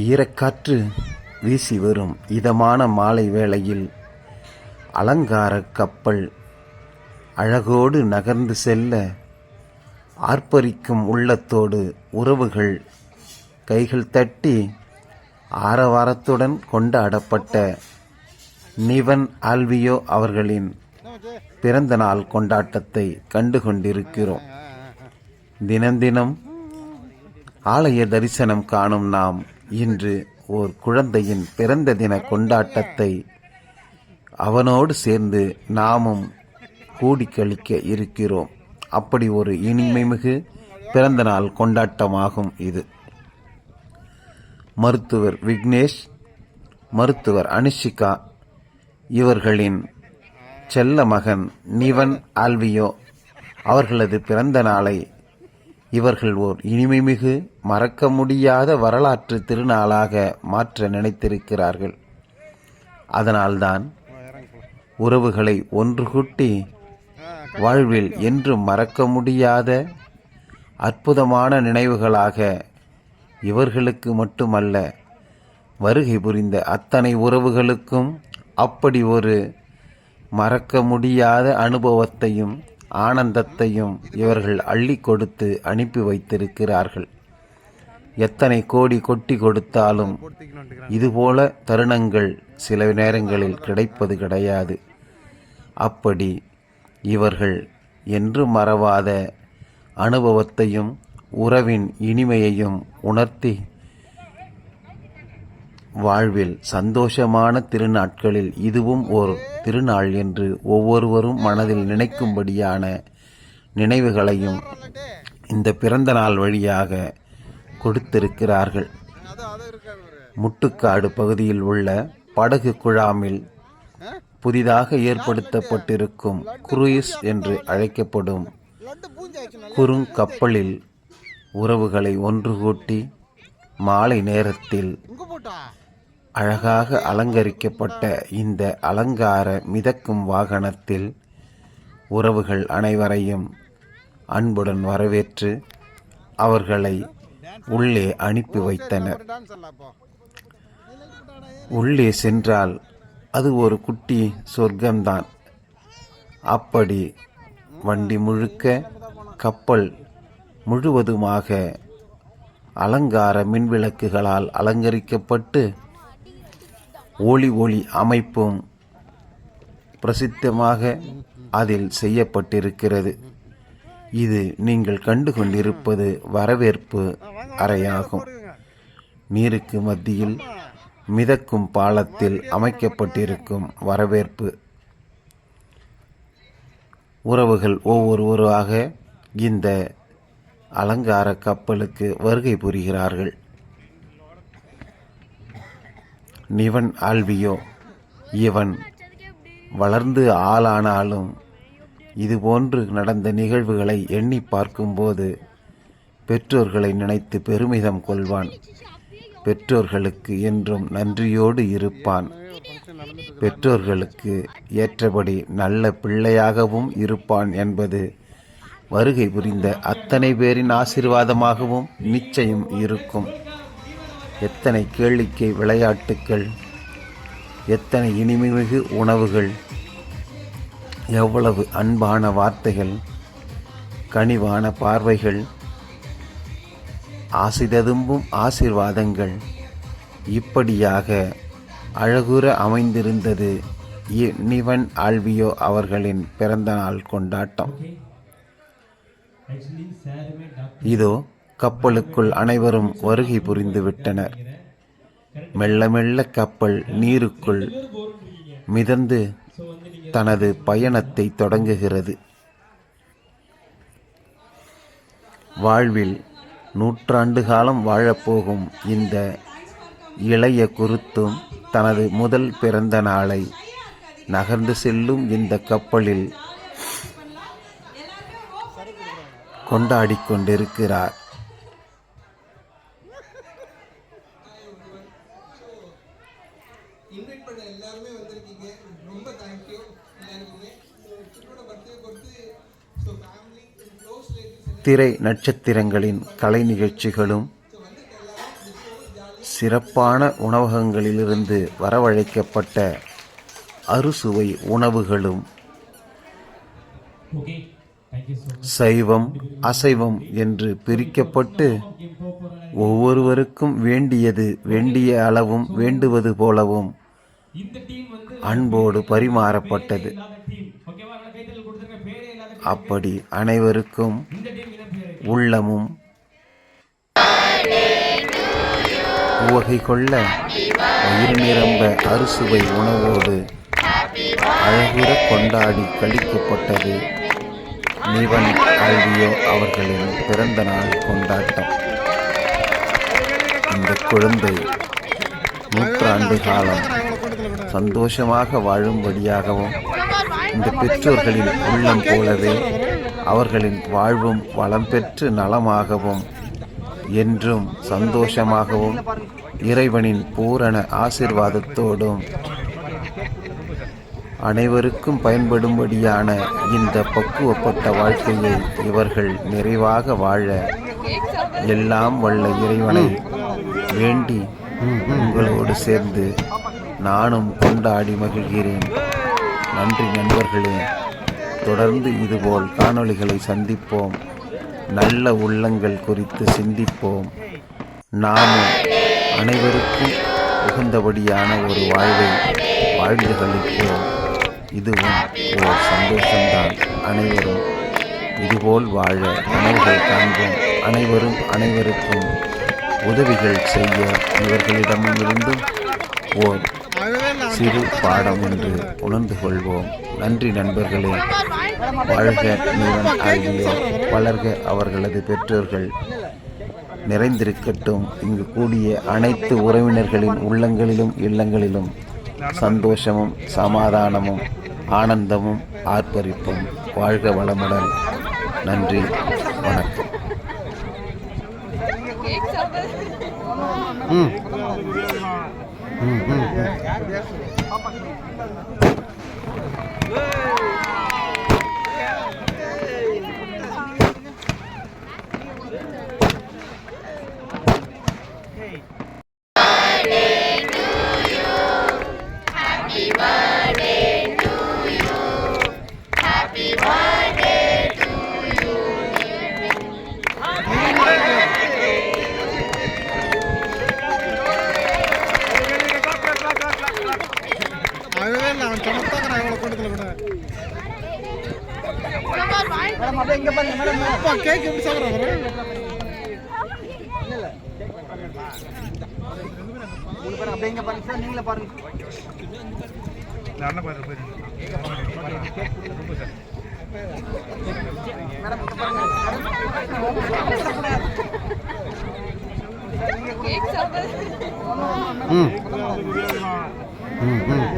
ஈரக்காற்று வீசி வரும் இதமான மாலை வேளையில் அலங்கார கப்பல் அழகோடு நகர்ந்து செல்ல ஆர்ப்பரிக்கும் உள்ளத்தோடு உறவுகள் கைகள் தட்டி ஆரவாரத்துடன் கொண்டாடப்பட்ட நிவன் ஆல்வியோ அவர்களின் பிறந்த நாள் கொண்டாட்டத்தை கண்டு கொண்டிருக்கிறோம் தினம் தினம் ஆலய தரிசனம் காணும் நாம் இன்று ஓர் குழந்தையின் பிறந்த தின கொண்டாட்டத்தை அவனோடு சேர்ந்து நாமும் கூடி கழிக்க இருக்கிறோம். அப்படி ஒரு இனிமைமிகு பிறந்த நாள் கொண்டாட்டமாகும் இது. மருத்துவர் விக்னேஷ் மருத்துவர் அனுஷிகா இவர்களின் செல்ல மகன் நிவன் ஆல்வியோ அவர்களது பிறந்த நாளை இவர்கள் ஓர் இனிமைமிகு மறக்க முடியாத வரலாற்று திருநாளாக மாற்ற நினைத்திருக்கிறார்கள். அதனால்தான் உறவுகளை ஒன்று கூட்டி வாழ்வில் என்றும் மறக்க முடியாத அற்புதமான நினைவுகளாக இவர்களுக்கு மட்டுமல்ல வருகை புரிந்த அத்தனை உறவுகளுக்கும் அப்படி ஒரு மறக்க முடியாத அனுபவத்தையும் ஆனந்தத்தையும் இவர்கள் அள்ளி கொடுத்து அனுப்பி வைத்திருக்கிறார்கள். எத்தனை கோடி கொட்டி கொடுத்தாலும் இதுபோல தருணங்கள் சில நேரங்களில் கிடைப்பது கிடையாது. அப்படி இவர்கள் என்று மறவாத அனுபவத்தையும் உறவின் இனிமையையும் உணர்த்தி வாழ்வில் சந்தோஷமான திருநாட்களில் இதுவும் ஒரு திருநாள் என்று ஒவ்வொருவரும் மனதில் நினைக்கும்படியான நினைவுகளையும் இந்த பிறந்த நாள் வழியாக கொடுத்திருக்கிறார்கள். முட்டுக்காடு பகுதியில் உள்ள படகு குழாமில் புதிதாக ஏற்படுத்தப்பட்டிருக்கும் குரூயிஸ் என்று அழைக்கப்படும் குறுங்கப்பலில் உறவுகளை ஒன்று கூட்டி மாலை நேரத்தில் அழகாக அலங்கரிக்கப்பட்ட இந்த அலங்கார மிதக்கும் வாகனத்தில் உறவுகள் அனைவரையும் அன்புடன் வரவேற்று அவர்களை உள்ளே அனுப்பி வைத்தனர். உள்ளே சென்றால் அது ஒரு குட்டி சொர்க்கம்தான். அப்படி வண்டி முழுக்க கப்பல் முழுவதுமாக அலங்கார மின்விளக்குகளால் அலங்கரிக்கப்பட்டு ஒளி ஒளி அமைப்பும் பிரசித்தமாக அதில் செய்யப்பட்டிருக்கிறது. இது நீங்கள் கண்டு கொண்டிருப்பது வரவேற்பு அறையாகும். நீருக்கு மத்தியில் மிதக்கும் பாலத்தில் அமைக்கப்பட்டிருக்கும் வரவேற்பு. உறவுகள் ஒவ்வொருவராக இந்த அலங்கார கப்பலுக்கு வருகை புரிகிறார்கள். நிவன் ஆல்வியோ இவன் வளர்ந்து ஆளானாலும் இதுபோன்று நடந்த நிகழ்வுகளை எண்ணி பார்க்கும்போது பெற்றோர்களை நினைத்து பெருமிதம் கொள்வான். பெற்றோர்களுக்கு என்றும் நன்றியோடு இருப்பான். பெற்றோர்களுக்கு ஏற்றபடி நல்ல பிள்ளையாகவும் இருப்பான் என்பது வருகை புரிந்த அத்தனை பேரின் ஆசீர்வாதமாகவும் நிச்சயம் இருக்கும். எத்தனை கேளிக்கை விளையாட்டுக்கள் எத்தனை இனிமைமிகு உணவுகள் எவ்வளவு அன்பான வார்த்தைகள் கனிவான பார்வைகள் ஆசிததும்பும் ஆசிர்வாதங்கள் இப்படியாக அழகுற அமைந்திருந்தது இ- நிவன் ஆல்வியோ அவர்களின் பிறந்தநாள் கொண்டாட்டம். இதோ கப்பலுக்குள் அனைவரும் வருகை புரிந்து விட்டனர். மெல்ல மெல்ல கப்பல் நீருக்குள் மிதந்து தனது பயணத்தை தொடங்குகிறது. வாழ்வில் நூற்றாண்டு காலம் வாழப்போகும் இந்த இளைய குருத்தும் தனது முதல் பிறந்த நாளை நகர்ந்து செல்லும் இந்த கப்பலில் கொண்டாடிக் கொண்டிருக்கிறார் இன்வைட் பண்ண எல்லாருமே வந்திருக்கீங்க. ரொம்ப தேங்க்யூ எல்லாருக்குமே. கிட்டோட பர்த்டே பொறுத்து ஸோ ஃபேமிலி க்ளோஸ் ரிலேட்டிவ்ஸ் திரை நட்சத்திரங்களின் கலை நிகழ்ச்சிகளும் சிறப்பான உணவகங்களிலிருந்து வரவழைக்கப்பட்ட அறுசுவை உணவுகளும் Okay, சைவம் அசைவம் என்று பிரிக்கப்பட்டு ஒவ்வொருவருக்கும் வேண்டியது வேண்டிய அளவும் வேண்டுவது போலவும் அன்போடு பரிமாறப்பட்டது. அப்படி அனைவருக்கும் உள்ளமும் உவகை கொள்ள உயிர் நிரம்ப அறுசுவை உணவோடு அழகுற கொண்டாடி கழிக்கப்பட்டது. நிவன் ஆல்வியோ அவர்களின் பிறந்த நாள் கொண்டாட்டம். இந்த குழந்தை நூற்றாண்டு காலம் சந்தோஷமாக வாழும்படியாகவும் இந்த பெற்றோர்களின் உள்ளம் போலவே அவர்களின் வாழ்வும் வளம் பெற்று நலமாகவும் என்றும் சந்தோஷமாகவும் இறைவனின் பூரண ஆசிர்வாதத்தோடும் அனைவருக்கும் பயன்படும்படியான இந்த பக்குவப்பட்ட வாழ்க்கையை இவர்கள் நிறைவாக வாழ எல்லாம் வல்ல இறைவனை வேண்டி உங்களோடு சேர்ந்து நானும் கொண்டாடி மகிழ்கிறேன். நன்றி நண்பர்களே. தொடர்ந்து இதுபோல் காணொளிகளை சந்திப்போம். நல்ல உள்ளங்கள் குறித்து சிந்திப்போம். நாமும் அனைவருக்கும் உகந்தபடியான ஒரு வாழ்வை வாழ்ந்து கழிப்போம். இதுவும் ஓர் சந்தோஷம்தான். அனைவரும் இதுபோல் வாழ கனவுகள் காண்போம் அனைவரும் அனைவருக்கும் உதவிகள் செய்ய இவர்களிடமும் இருந்தும் ஓர் சிறு பாடம் என்று உணர்ந்து கொள்வோம். நன்றி நண்பர்களே. வாழ்க நீவன் ஆகியோ வளர்க அவர்களது பெற்றோர்கள். நிறைந்திருக்கட்டும். இங்கு கூடிய அனைத்து உறவினர்களின் உள்ளங்களிலும் இல்லங்களிலும் சந்தோஷமும் சமாதானமும் ஆனந்தமும் ஆர்ப்பரிப்பும் வாழ்க வளமுடன். நன்றி வணக்கம். அழகே அப்பா கேக் எப்படி சாப்பிட்றான் ம் ம் ம்.